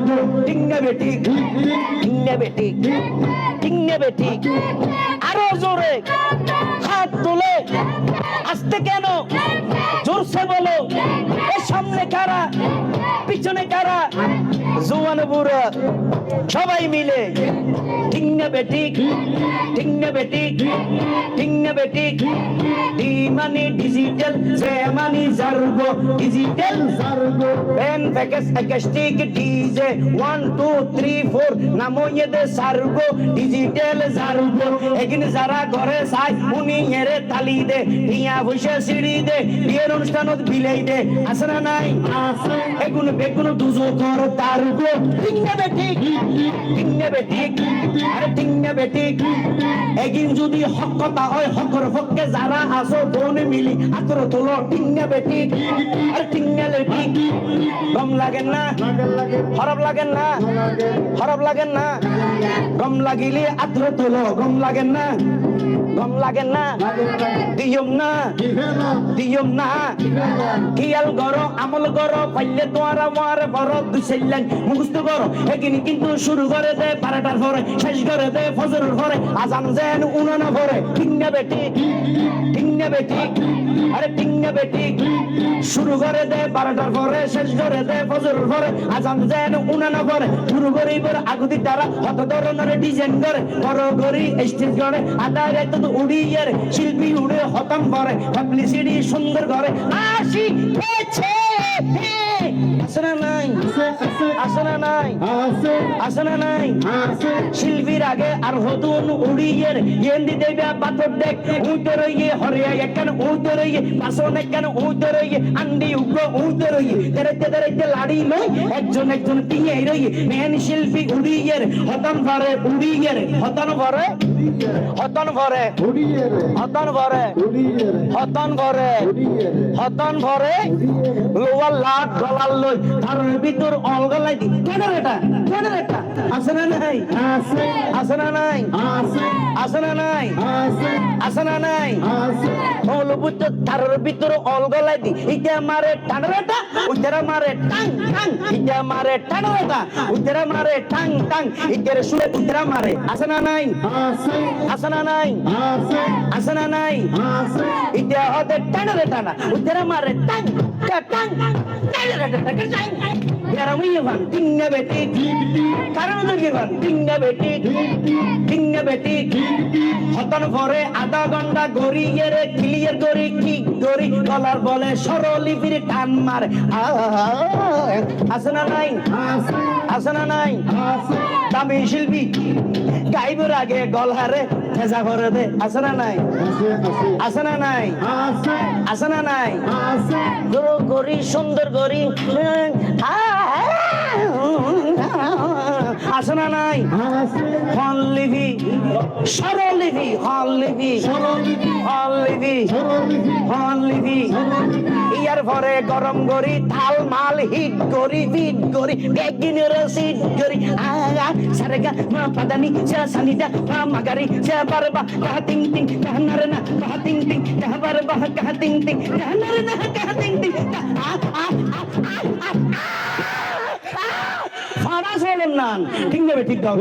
জারগো ঠিক না বেটি ঠিক না বেটি ঠিক না বেটি আরও জোরে কারা জোয়ান বুড়া সবাই মিলে। ঠিক না বেটি ঠিক? না বেটি ঠিক? না বেটি ডি মানে ডিজিটাল জে মানে jargon. Digital jargon. Acoustic DJ 1 2 3 4 নামো দে সারগো। ডিজিটাল সারগো এগিন যারা ঘরে চাই উনি এরে তালি দে। ইয়া বসে সিঁড়ি দে। বিয়ের অনুষ্ঠানত বিলাই দে। আছে না নাই? এগুন বেগুন দুজো কর ঠিক না বেটি ঠিক না বেটি আরে ঠিক যদি হক কথা হয়, হকর পক্ষে যারা আসো বোন মিলি, আতর তোলো, ঠিক না বেটি আরে ঠিক গম লাগেন না? খারাপ লাগেন না? খারাপ লাগেন না? গম লাগিলে আদ্র তোলো, গম লাগেন না? না লাগে লাগে দিয়ম না দিয়ম না। কিয়াল গরো, আমল গরো, পাইলে তোয়ারা মারে বড় দুইসাইলেন মুখস্থ করো, একিনি কিন্তু শুরু করে দে, বারোটার পরে, শেষ করে দে, ফজরের পরে। আজান যেন উনানা পরে ঠিক বেটি না বেটি, আরে না বেটি। শুরু করে দে, বারোটার পরে, শেষ করে দে, ফজরের পরে। আজান যেন উনানা পরে শুরু করে এবার আগুতি তারা কত ধরনের ডিজাইন করে। বড় করি স্টেজ করে আদায় রাত উড়িয়ার উড়িয়ে শিল্পী উড়ে হতাম্বরে পাবলিসিটি সুন্দর করে আসি পেছে। আসে না নাই? আছে আছে। না নাই? আছে। না নাই? আছে। শিল্পীর আগে আর হতুন উড়িয়ে রে, গেন্দি দেবে পাথর দেখ উইতে রইয়ে হরিয়া একখান উইতে রইয়ে পাশন একখান উইতে রইয়ে আন্ডি উগ্র উইতে রইয়ে দেরাইতে দেরাইতে লাড়ি লই একজন একজন টিঙে রইয়ে মেন শিল্পী উড়িয়ে রে, হতন ভরে উড়িয়ে রে, হতন ভরে হতন ভরে হতন ভরে উড়িয়ে রে হতন ঘরে হতন ঘরে লোয়ার লাট গলার লই তার ভিতর অলগলাই দি কেন এটা? কেন এটা? আছে না নাই? আছে। আছে না নাই? আছে। আছে না নাই? আছে। আছে না নাই? আছে। মৌলভূত তার ভিতর অলগলাই দি। ইটা মারে টানরাটা উইটারা মারে টাং টাং। ইটা মারে টানরাটা উইটারা মারে টাং টাং। ইটারে শুয়ে উইটারা মারে। আছে না নাই? আছে। না নাই? আছে। না নাই? ইটা হতে টানরে টানা উইটারা মারে টাং টাং টাং টানরে টানা টাং ইয়ারামি ইয়ান টিঙ্গা বেটি কারণ দুর্গে বান টিঙ্গা বেটি টিঙ্গা বেটি হতন ভরে আধা ঘণ্টা গড়িয়ে রে ক্লিয়ার করি কি করি কলার বলে সরলিপির টান মারে। আছে না নাই? আছে না নাই? দামি শিল্পী। গাইবের আগে গলহারে ভেজা ভরে দে। আছে না নাই? আছে না নাই? আছে। না নাই? গরু গরি সুন্দর গরি। আছে না নাই? আছে। হল লিভি সরল লিভি হল লিভি হল লিভি হল লিভি ইয়ার পরে গরম গরি থাল মাল হিট গরি হিট গরি বেগিনের সিট গরি আগা সারেগা মা পাদানি সা সানিদা মা মাগারি সা বারবা কাহ তিং তিং কাহ নারে না কাহ তিং তিং কাহ বারবা কাহ তিং তিং কাহ নারে না কাহ তিং তিং আ আ ফাড়া চলেন না ঠিক যাবে ঠিক দাও।